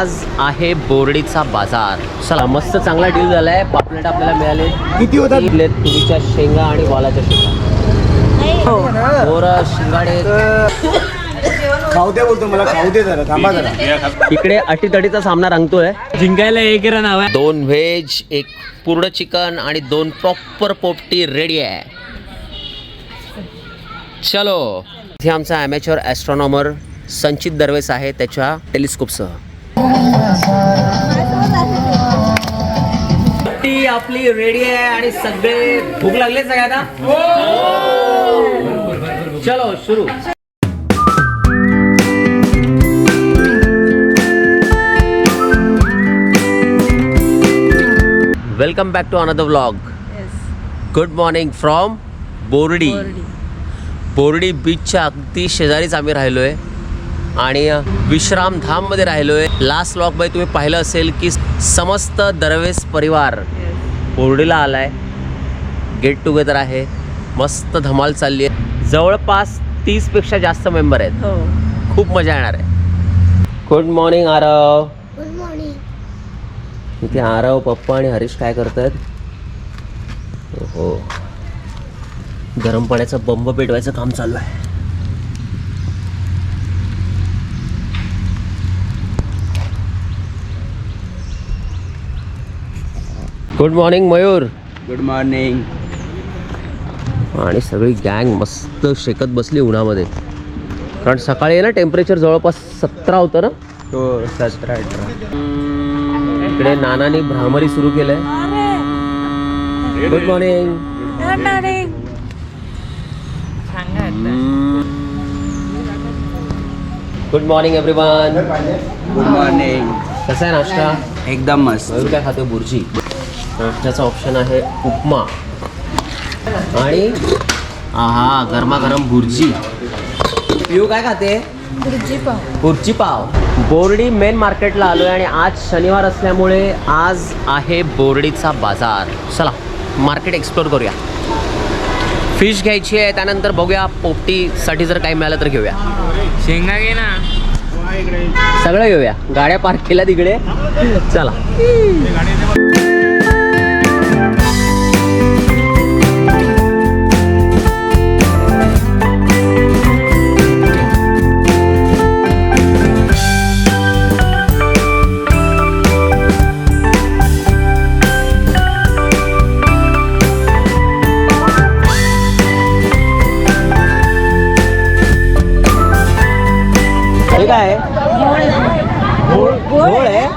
आज आहे बोर्डीचा बाजार. चला मस्त चांगला डील झालाय. पापलेट आपल्याला मिळाले. किती होतात? तुरीच्या शेंगा आणि वालाच्या शेंगा. बोर शिंगाडे. खाऊ दे बोलतो मला खाऊ दे जरा थांबा जरा. इकडे अटीतटीचा सामना रंगतोय. जिंकायला एक रन हवा दोन व्हेज एक पूर्ण चिकन आणि दोन प्रॉपर पोपटी रेडी आहे. चलो. इथे आमचा ॲमेच्युअर ॲस्ट्रॉनॉमर संचित दरवेस आहे त्याच्या टेलिस्कोपसह टी आपली रेडी आहे आणि सगळे भूक लागले सगळ्यांना चलो सुरू. Welcome back to another vlog good morning from Bordi Bordi बीचच्या अगदी शेजारीच आम्ही राहिलो आहे आणि विश्रामधाममध्ये राहिलो आहे लास्ट व्लॉगमध्ये तुम्ही पाहिलं असेल की समस्त दरवेस परिवार बोर्डीला आला आहे गेट टुगेदर आहे. मस्त धमाल चालली आहे. जवळपास तीसपेक्षा जास्त मेंबर आहेत. हो. खूप मजा येणार आहे. Good morning Aarav. Good morning इथे आरव पप्पा आणि हरीश काय करतायत? हो गरम पाण्याचा बंब पेटवायचं काम चालू आहे good morning Mayur good morning आणि सगळी गँग मस्त शेकत बसली उन्हामध्ये. कारण सकाळी आहे ना टेम्परेचर जवळपास सतरा होतं ना? हो सतरा अठरा. इकडे नानानी भ्रामरी सुरू केलंय. Good morning good morning everyone good morning कसा आहे नाश्ता? एकदम मस्त. मयूर काय खातो बुर्जी? नाश्त्याचा ऑप्शन आहे उपमा. आणि आहा गरमागरम बुर्जी. पिऊ काय खाते? बुर्जी पाव. बोर्डी मेन मार्केटला आलोय आणि आज शनिवार असल्यामुळे आज आहे बोर्डीचा बाजार. चला मार्केट एक्सप्लोर करूया. फिश घ्यायची आहे त्यानंतर बघूया पोपटीसाठी जर काही मिळालं तर घेऊया. शेंगा घे ना. सगळं घेऊया. गाड्या पार्क केल्या तिकडे चला. आहे. आहे?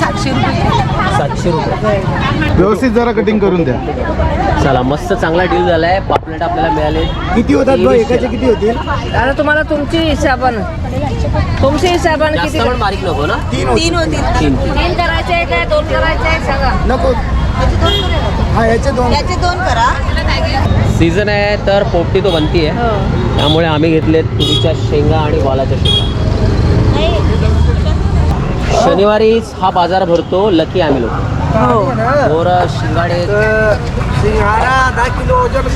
सातशे रुपये. सातशे रुपये. व्यवस्थित जरा कटिंग करून द्या. चला मस्त चांगला डील झालाय. पापलेट आपल्याला मिळाले. किती होतात बघ एकाचे किती होतील? आता तुम्हाला तुमची हिशोबानं. तुमच्या हिशोबानं जास्त किती पण बारीक नको ना? तीन होतील. तीन. तीन तीन करायचे आहे काय दोन करायचे आहे सांगा नको. हा याचे दोन. याचे दोन करा. सीझन आहे तर पोपटी तो बनती आहे. त्यामुळे आम्ही घेतले तुरीच्या शेंगा आणि वालाच्या शेंगा. शनिवारीच हा बाजार भरतो लकी आम्ही लोक. हो. शिंगाडे. सिंगारा दहा किलो वजन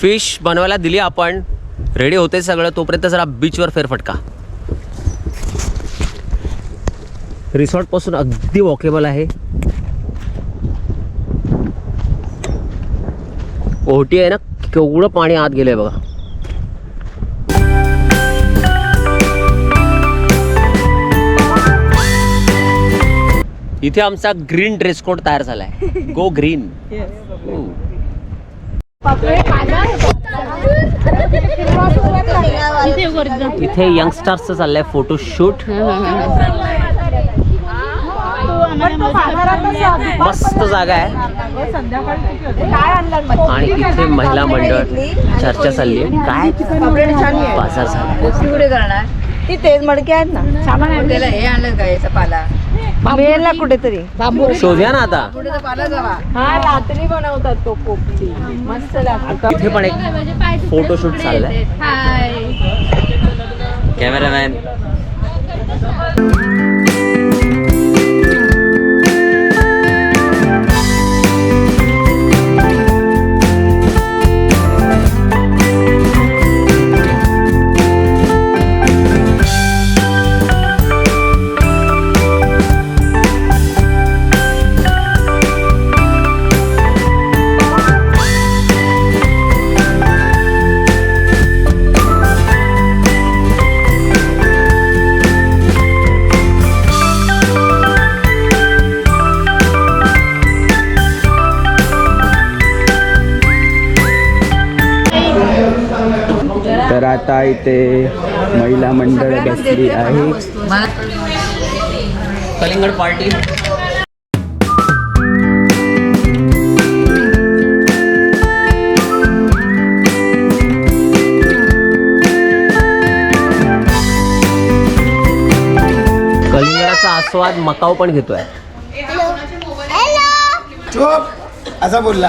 फिश बनवायला दिली आपण. रेडी होते सगळं. तोपर्यंत जरा बीचवर फेरफटका. रिसॉर्टपासून अगदी वॉकेबल आहे. ओटी आहे ना केवढं पाणी आत गेलंय बघा. इथे आमचा ग्रीन ड्रेस कोड तयार झालाय. गो ग्रीन इथे यंगस्टर्सचं चाललंय फोटोशूट मस्त जागा आहे. आणि इथे महिला मंडळ चर्चा चालली आहे. काय? बाजार झाला. पुढे करणार? ती तेच मडके आहेत ना. सामान हे आणलं का याचा पाला? मिळेल ना कुठेतरी. शोधूया ना आता. हा रात्री बनवतात तो कोपी मस्त लागतो इथे पण एक फोटोशूट चाललाय. कॅमेरामॅन आता इथे महिला मंडळ बसली आहे. कलिंगड पार्टी. कलिंगडाचा आस्वाद मकाऊ पण घेतोय. चुप. असा बोलला.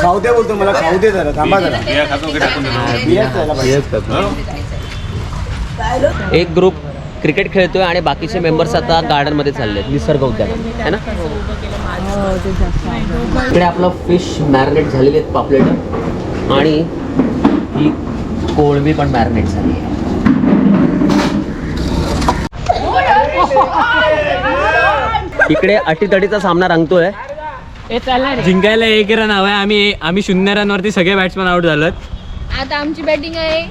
खाऊ दे बोलतो मला खाऊ दे जरा थांबा जरा. बियाच खायला पाहिजे. एक ग्रुप क्रिकेट खेळतोय आणि बाकीचे मेंबर्स आता गार्डनमध्ये चालले निसर्ग उद्यान है ना? इकडे आपलं फिश मॅरिनेट झालेले आहेत पापलेट. आणि ही कोळंबी पण मॅरिनेट झाली आहे. इकडे अटीतटीचा सामना रंगतोय. जिंकायला एक रन हवाय आम्ही आम्ही शून्य रन वरती सगळे बॅट्समॅन आउट झालोत. आता आमची बॅटिंग आहे.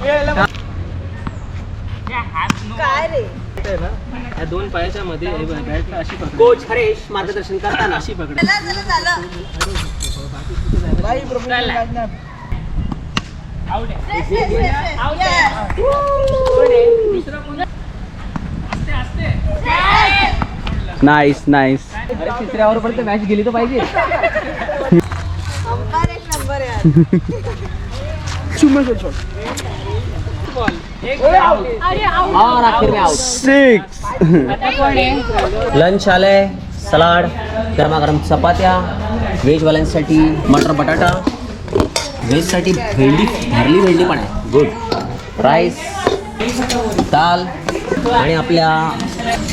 दोन पायाच्या मध्ये अशी कोच हरेश मार्गदर्शन करताना. अशी पकड नाईस नाईस तिसऱ्या पर्यंत मॅच गेली तर पाहिजे. और आखिर में आउट सिक्स लंच आलंय सलाड गरमागरम चपात्या व्हेजवाल्यांसाठी मटर बटाटा. व्हेजसाठी भेंडी भरली भेंडी पण आहे. गुड राईस दाल आणि आपल्या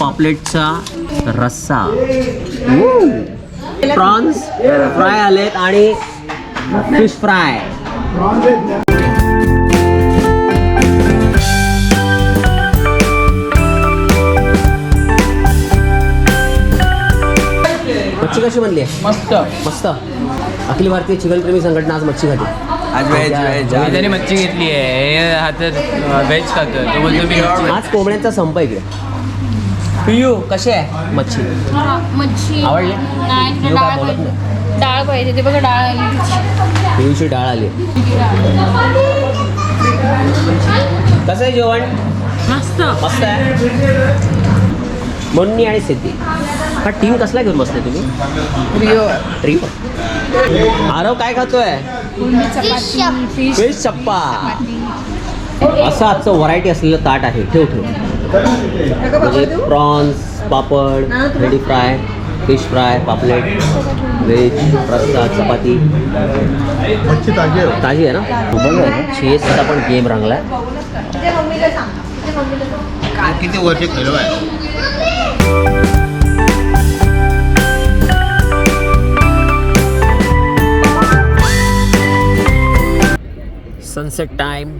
पापलेटचा रस्सा. प्रॉन्स फ्राय आलेत आणि फिश फ्राय मच्छी कशी बनली? आहे मस्त. मस्त. अखिल भारतीय चिकन प्रेमी संघटना आज मच्छी खाते. आज व्हेज व्हेज त्याने मच्छी घेतली आहे. हा तर व्हेज खातो तो बोलतो मी मच्छी. आज कोंबड्यांचा संप आहे इकडे. पियू कशी आहे? मच्छी. मच्छी. आवडली? नाही तिला पिऊ काय डाळ बोलत पाहिजे. डाळ पाहिजे ते बघा डाळ आली. तिची. पियूची डाळ आली. कसं आहे जेवण? मस्त. मस्त आहे? मुन्नी आणि सिद्धी. हा टीम कसला घेऊन बसले तुम्ही? ट्रिप आरव काय खातोय? फिश चप्पा. असं आजचं व्हरायटी असलेलं ताट आहे. ठेव ठेव. म्हणजे प्रॉन्स पापड भेंडी फ्राय फिश फ्राय पापलेट व्हेज रस्सा चपाती. ताजी आहे. ना? बघ चेसचा पण गेम रंगलाय. किती वर्ष खेळलो आहे? सनसेट टाइम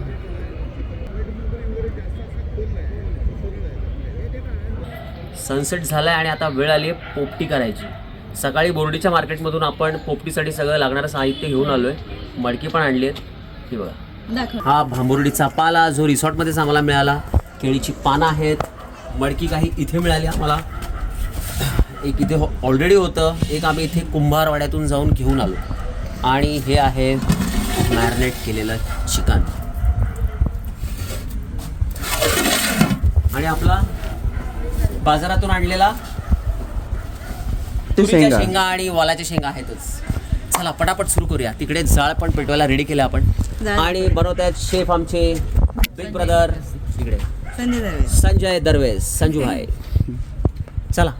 सनसेट झालाय आणि आता वेळ आली आहे पोपटी करायची. सकाळी बोर्डीच्या मार्केटमधून आपण पोपटीसाठी सगळं लागणारं साहित्य घेऊन आलोय. मडकी पण आणली आहेत. ही बघा. हा भांबुर्डीचा पाला जो रिसॉर्टमध्येच आम्हाला मिळाला केळीची पानं आहेत. मडकी काही इथे मिळाली आम्हाला. एक इथे ऑलरेडी होतं. एक आम्ही इथे कुंभारवाड्यातून जाऊन घेऊन आलो. आणि हे आहे मॅरिनेट केलेलं चिकन. आणि आपला बाजारातून आणलेला तुरीच्या शेंगा. शेंगा आणि वालाच्या शेंगा आहेतच. चला पटापट सुरू करूया. तिकडे जाळ पण पेटवायला रेडी केले आपण. आणि बनवत आहेत शेफ आमचे बिग ब्रदर इकडे. संजय दरवेज. संजू भाई चला.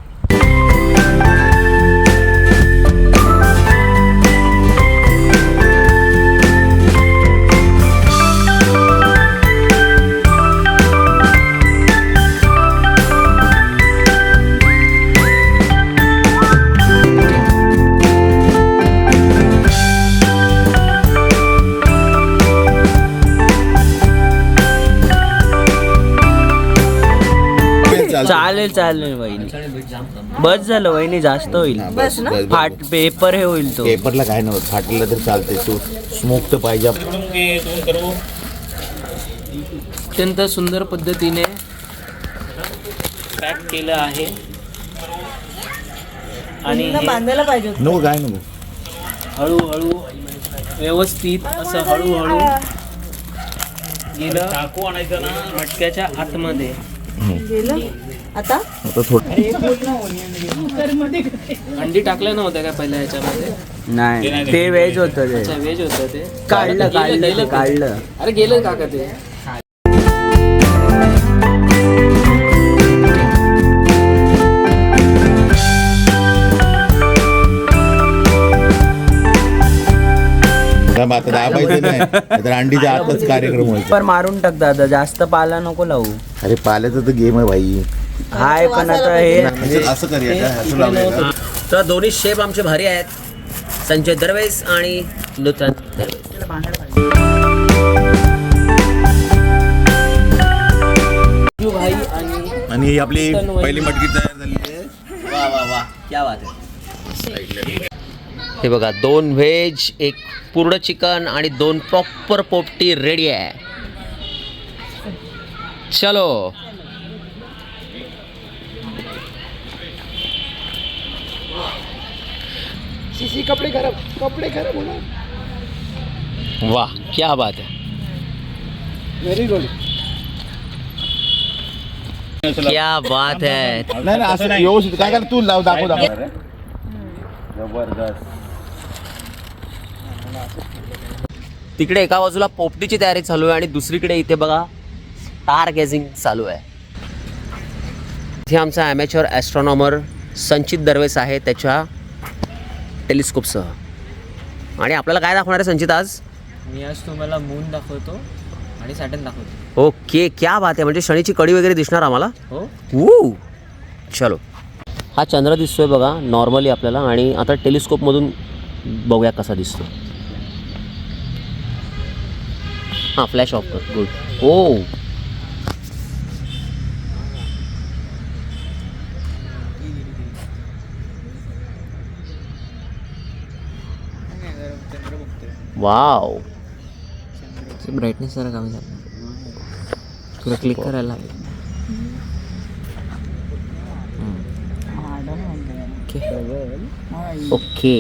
चालेल चालेल वहिनी. बस झालं वहिनी जास्त होईल. फाट पेपर हे होईल तो. पेपरला काय नव्हतं फाटलेलं तर चालते तू स्मोक तर पाहिजे. अत्यंत सुंदर पद्धतीने पॅक केलं आहे. आणि हे बांधायला पाहिजे नको काय नको. हळूहळू व्यवस्थित असं हळूहळू गेलं. मटक्याच्या आतमध्ये. आता आता? थोडं अंडी टाकलं नव्हतं का पहिल्या ह्याच्यामध्ये नाही ते व्हेज होतं ते. अच्छा व्हेज होतं ते. काढलं काढलं. काढलं. अरे गेलं काका ते. दाबायचं नाही. तर अंडीच्या आतच कार्यक्रम व्हायचा पर मारून टाक दादा जास्त पाला नको लावू. अरे पाल्याचं तर गेम आहे भाई. हाय पण आता हे म्हणजे असं करूया का? असं लावूया का? तर दोन्ही शेफ आमचे भारी आहेत. संजय दरवेस आणि नूतन दरवेस आणि आणि ही आपली पहिली मटकी तयार झाली आहे. वा वा वा. क्या बात आहे. हे बघा दोन व्हेज एक पूर्ण चिकन आणि दोन प्रॉपर पोपटी रेडी आहे. चलो. वाह क्या बात है. व्हेरी गुड क्या बात है. नाही नाही असं व्यवस्थित काय कर तू लाव दाखव दाखव. तिकडे एका बाजूला पोपटीची तयारी चालू आहे आणि दुसरीकडे इथे बघा स्टार गेझिंग चालू आहे. इथे आमचा ॲमेच्युअर ॲस्ट्रॉनॉमर संचित दरवेस आहे त्याच्या टेलिस्कोपसह आणि आपल्याला काय दाखवणार आहे संचित आज? मी आज तुम्हाला मून दाखवतो आणि सॅटन दाखवतो. ओके क्या बात आहे. म्हणजे शनीची कडी वगैरे दिसणार आम्हाला? हो. वू चलो. हा चंद्र दिसतोय बघा नॉर्मली आपल्याला. आणि आता टेलिस्कोपमधून बघूया कसा दिसतो. हां फ्लॅश ऑफ कर. गुड ओ वाव ब्राईटनेस जरा कमी झाला. तुला क्लिक करायला लागेल. ओके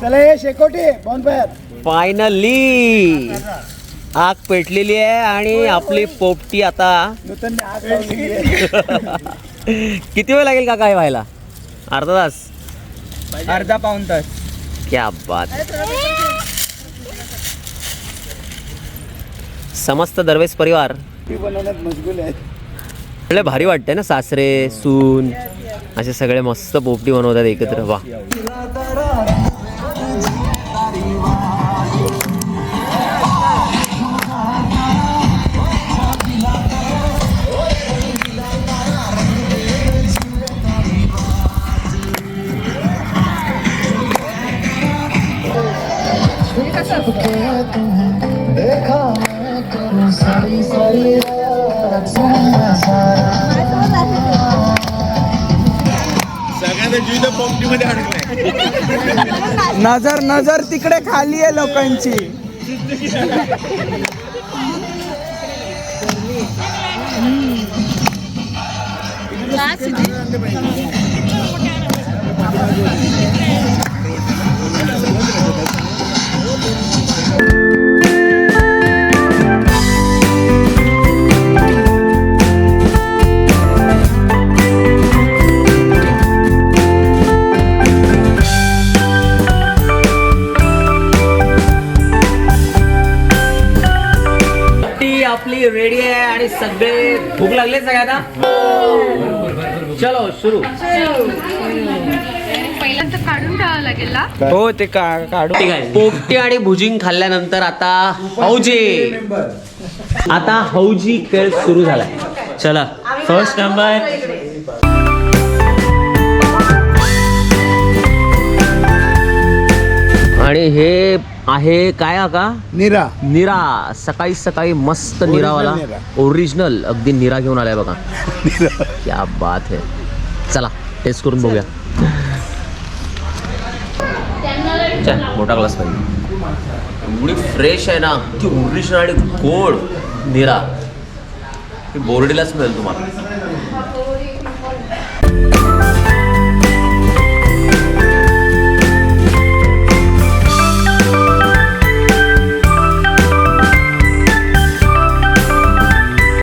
चला हे शेकोटे बॉनफायर फायनली आग पेटलेली आहे आणि आपली पोपटी आता नूतन आग लावलेली आहे. किती वेळ लागेल काका हे व्हायला? अर्धा तास. अर्धा पाऊन तास. क्या बात. समस्त दरवेस परिवार. ती बनवण्यात मशगूल आहेत आपल्याला भारी वाटते ना सासरे सून असे सगळे मस्त पोपटी बनवतात एकत्र. वा. नजर नजर तिकडे खाली आहे लोकांची. सगळे भूक लागले सगळ्यांना? चलो सुरू. पहिल्यांदा काढून ठेवावं लागेल ना? हो ते पोपटी आणि भुजिंग खाल्ल्यानंतर आता हौजी. आता हौजी खेळ सुरू झालाय. चला. फर्स्ट नंबर आणि हे आहे काय हा का? निरा. निरा. सकाळी सकाळी मस्त निरावाला. निरा. ओरिजिनल अगदी निरा घेऊन आलाय बघा. क्या बात आहे चला टेस्ट करून बघूया. मोठा ग्लास पाहिजे. एवढी फ्रेश आहे ना. ती ओरिजिनल आणि गोड निरा. ही बोर्डीलाच मिळेल तुम्हाला.